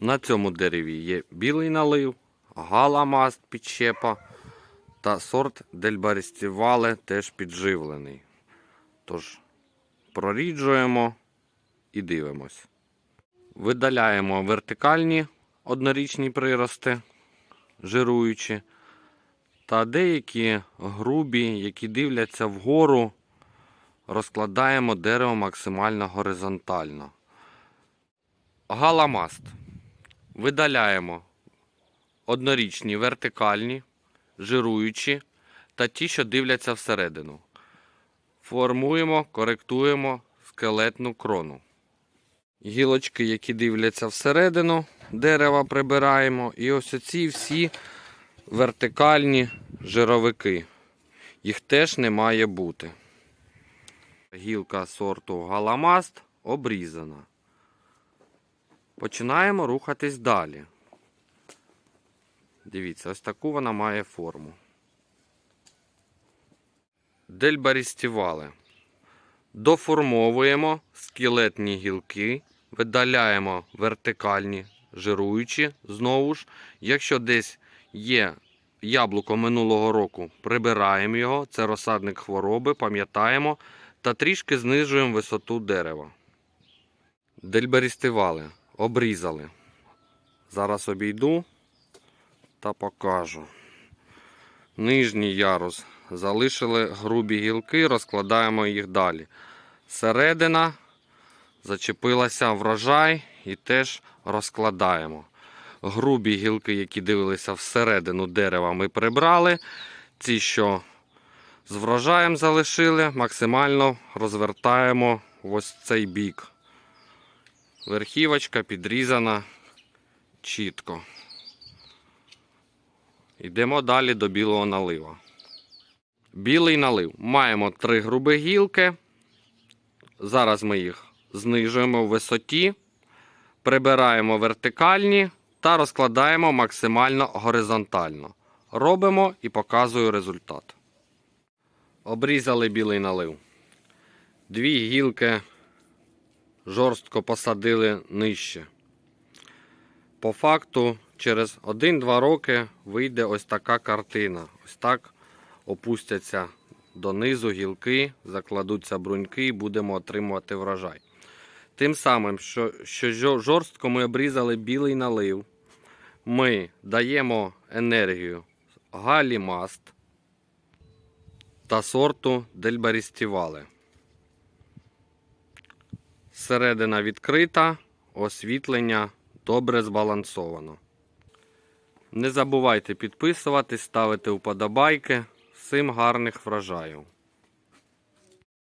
На цьому дереві є білий налив, галамаст підщепа та сорт дельбарістівале теж підживлений. Тож проріджуємо і дивимось. Видаляємо вертикальні однорічні прирости, жируючі, та деякі грубі, які дивляться вгору, розкладаємо дерево максимально горизонтально. Галамаст. Видаляємо однорічні вертикальні, жируючі та ті, що дивляться всередину. Формуємо, коректуємо скелетну крону. Гілочки, які дивляться всередину, дерева прибираємо. І ось оці всі вертикальні жировики. Їх теж не має бути. Гілка сорту Галамаст обрізана. Починаємо рухатись далі. Дивіться, ось таку вона має форму. Дельбарістівали. Доформовуємо скелетні гілки, видаляємо вертикальні, жируючі знову ж. Якщо десь є яблуко минулого року, прибираємо його, це розсадник хвороби, пам'ятаємо та трішки знижуємо висоту дерева. Дельбарістивали, обрізали. Зараз обійду та покажу. Нижній ярус залишили грубі гілки, розкладаємо їх далі. Середина зачепилася врожай і теж розкладаємо. Грубі гілки, які дивилися всередину дерева, ми прибрали. Ці, що з врожаєм залишили, максимально розвертаємо ось цей бік. Верхівочка підрізана чітко. Йдемо далі до білого налива. Білий налив. Маємо три грубі гілки. Зараз ми їх знижуємо в висоті, прибираємо вертикальні та розкладаємо максимально горизонтально. Робимо і показую результат. Обрізали білий налив. Дві гілки жорстко посадили нижче. По факту, через 1-2 роки вийде ось така картина. Ось так опустяться донизу гілки, закладуться бруньки і будемо отримувати врожай. Тим самим, що, що жорстко ми обрізали білий налив, ми даємо енергію галімаст та сорту дельбарістівале. Середина відкрита, освітлення добре збалансовано. Не забувайте підписуватись, ставити вподобайки. Всім гарних врожаїв!